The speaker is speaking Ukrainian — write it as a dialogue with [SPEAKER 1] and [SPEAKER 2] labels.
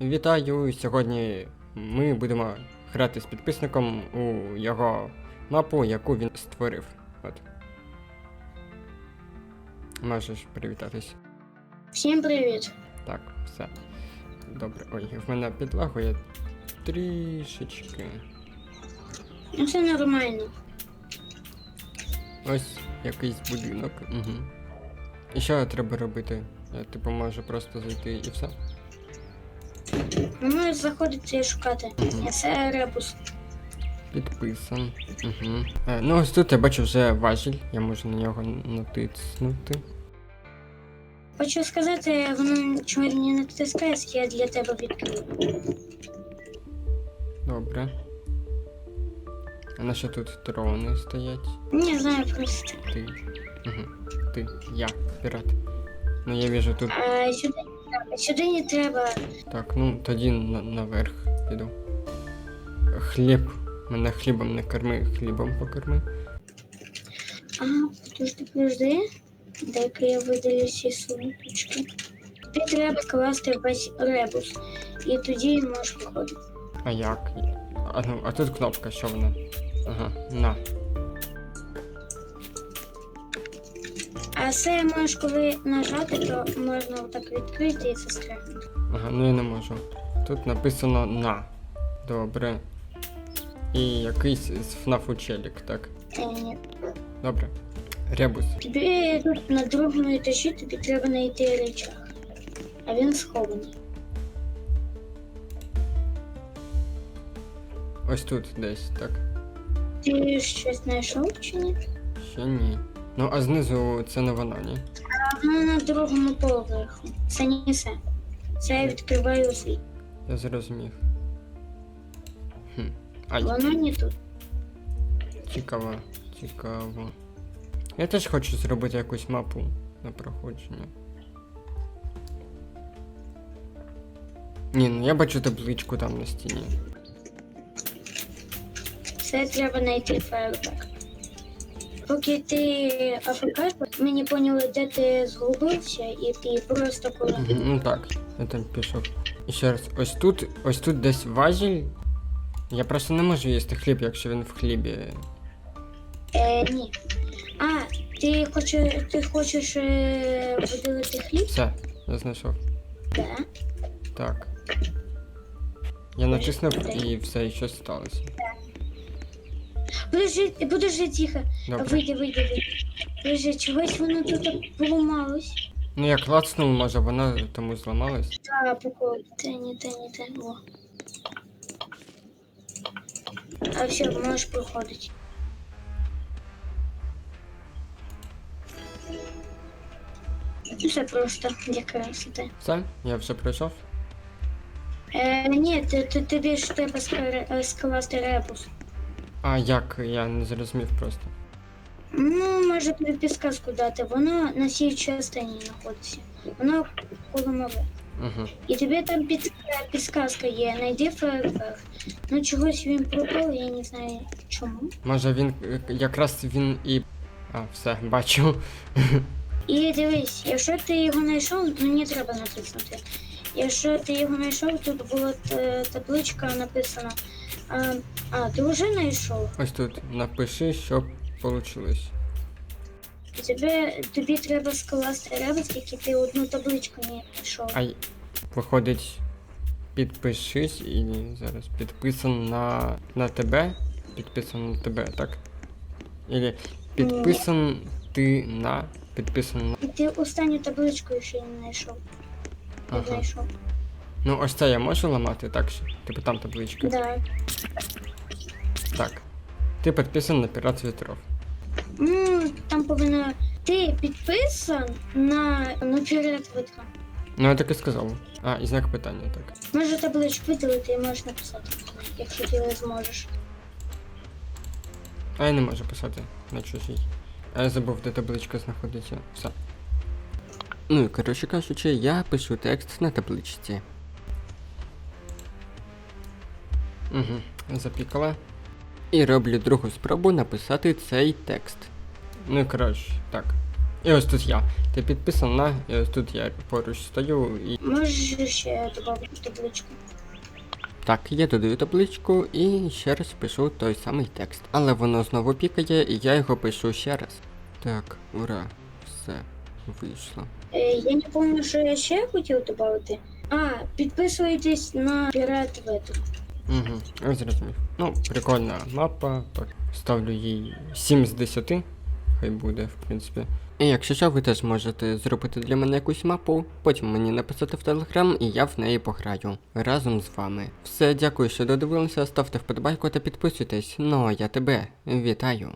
[SPEAKER 1] Вітаю! Сьогодні ми будемо грати з підписником у його мапу, яку він створив. От. Можеш привітатись.
[SPEAKER 2] Всім привіт.
[SPEAKER 1] Так, все. Добре. Ой, в мене підлагує трішечки.
[SPEAKER 2] Ну все нормально.
[SPEAKER 1] Ось якийсь будинок. Угу. І що треба робити? Я типу можу просто зайти і все.
[SPEAKER 2] Ну, заходити і шукати. Це ребус.
[SPEAKER 1] Підписан. Угу. Е, ну ось тут я бачу вже важіль, я можу на нього натиснути.
[SPEAKER 2] Хочу сказати, воно чого не натискається, я для тебе відкрию.
[SPEAKER 1] Добре. А на що тут дрони стоять?
[SPEAKER 2] Не знаю просто.
[SPEAKER 1] Ти. Угу. Ти. Я. Пірат. Ну я вижу тут.
[SPEAKER 2] А сюди, сюди не треба.
[SPEAKER 1] Так, ну тоді на- наверх піду. Хліб. Мене хлібом не корми, хлібом покорми.
[SPEAKER 2] А, подожди, подожди. Дай-ка я видалю ці сумочки. Тобі треба класти весь ребус. І тоді можеш виходити.
[SPEAKER 1] А як? А, ну, а тут кнопка, що вона? Ага, на.
[SPEAKER 2] А це можеш коли нажати, то можна отак відкрити і застрягнути.
[SPEAKER 1] Ага, ну я не можу. Тут написано на. Добре. І якийсь з FNAF челік, так?
[SPEAKER 2] Е, ні.
[SPEAKER 1] Добре. Ребус.
[SPEAKER 2] Тобі тут на другому етажі тобі треба знайти речах. А він схований.
[SPEAKER 1] Ось тут десь, так?
[SPEAKER 2] Ти щось знайшов чи ні?
[SPEAKER 1] Ще ні. Ну, а знизу це не воно, ні?
[SPEAKER 2] А воно на другому поверху. Це не все. Це я відкриваю свій.
[SPEAKER 1] Я зрозумів. Хм. Ай,
[SPEAKER 2] Воно не тут.
[SPEAKER 1] цікаво, цікаво. Я теж хочу зробити якусь мапу на проходження. Ні, ну я бачу табличку там на стіні.
[SPEAKER 2] Це треба знайти фаербек. Поки ти АФК, ми не поняли, де ти згубився, і ти просто коли.
[SPEAKER 1] Ну так, я там пішов. І ще раз, ось тут, ось тут десь важіль. Я просто не можу їсти хліб, якщо він в хлібі.
[SPEAKER 2] Е, ні. А, ти хочеш, ти хочеш е, поділити хліб?
[SPEAKER 1] Все, я знайшов.
[SPEAKER 2] Да.
[SPEAKER 1] Так. Я натиснув і все, і щось сталося.
[SPEAKER 2] Подожди, подожди, тихо.
[SPEAKER 1] Добре.
[SPEAKER 2] Вийди, вийди, вийди. Подожди, чогось воно тут так поламалось.
[SPEAKER 1] Ну я клацнув, може вона тому зламалась.
[SPEAKER 2] А, прикол. Те, не те, не те. О. А все, можеш проходити. Ну, Все просто, якраз іде.
[SPEAKER 1] Все, я вже пройшов.
[SPEAKER 2] Е, ні, ти, ти, треба скар- е, скласти ребус.
[SPEAKER 1] А як? Я не зрозумів просто.
[SPEAKER 2] Ну, може тобі підсказку дати. Воно на цій частині знаходиться. Воно коло мови.
[SPEAKER 1] Угу.
[SPEAKER 2] І тобі там під, підсказка є, знайди фейерверк. Ну чогось він пропав, я не знаю чому.
[SPEAKER 1] Може він е, якраз він і. А, все, бачу.
[SPEAKER 2] І дивись, якщо ти його знайшов, не треба натиснути. Якщо ти його знайшов, тут була табличка написана. А, а ти вже знайшов.
[SPEAKER 1] Ось тут напиши, що вийшло.
[SPEAKER 2] Тобі, тобі треба скласти ребус, який ти одну табличку не знайшов.
[SPEAKER 1] А й- виходить, підпишись і зараз підписан на, на тебе. Підписан на тебе, так? Ілі підписан ти на. Підписан на.
[SPEAKER 2] І ти останню табличку ще не знайшов. Не
[SPEAKER 1] Ага.
[SPEAKER 2] знайшов.
[SPEAKER 1] Ну ось це я можу ламати, так що? Типу там табличка.
[SPEAKER 2] Да.
[SPEAKER 1] Так. Ти підписан на пірат вітров.
[SPEAKER 2] Ну, там повинно. Ти підписан на наперед витка.
[SPEAKER 1] Ну я так і сказав. А, і знак питання, так.
[SPEAKER 2] Може табличку видалити і можеш написати, якщо ти не зможеш.
[SPEAKER 1] А я не можу писати на чужій. А я забув, де табличка знаходиться. Все. Ну і коротше кажучи, я пишу текст на табличці. Угу, запікала. І роблю другу спробу написати цей текст. Ну і коротше, так. І ось тут я. Ти підписан на, і ось тут я поруч стою і.
[SPEAKER 2] Можеш ще додати табличку.
[SPEAKER 1] Так, я додаю табличку і ще раз пишу той самий текст. Але воно знову пікає, і я його пишу ще раз. Так, ура, все, вийшло.
[SPEAKER 2] Е, я не пам'ятаю, що я ще хотів додати. А, підписуйтесь на пірат вету.
[SPEAKER 1] Угу, я зрозумів. Ну, прикольна мапа, так. Ставлю їй 7 з 10. Хай буде, в принципі. І якщо що, ви теж можете зробити для мене якусь мапу, потім мені написати в телеграм, і я в неї пограю разом з вами. Все, дякую, що додивилися, ставте вподобайку та підписуйтесь. Ну а я тебе вітаю.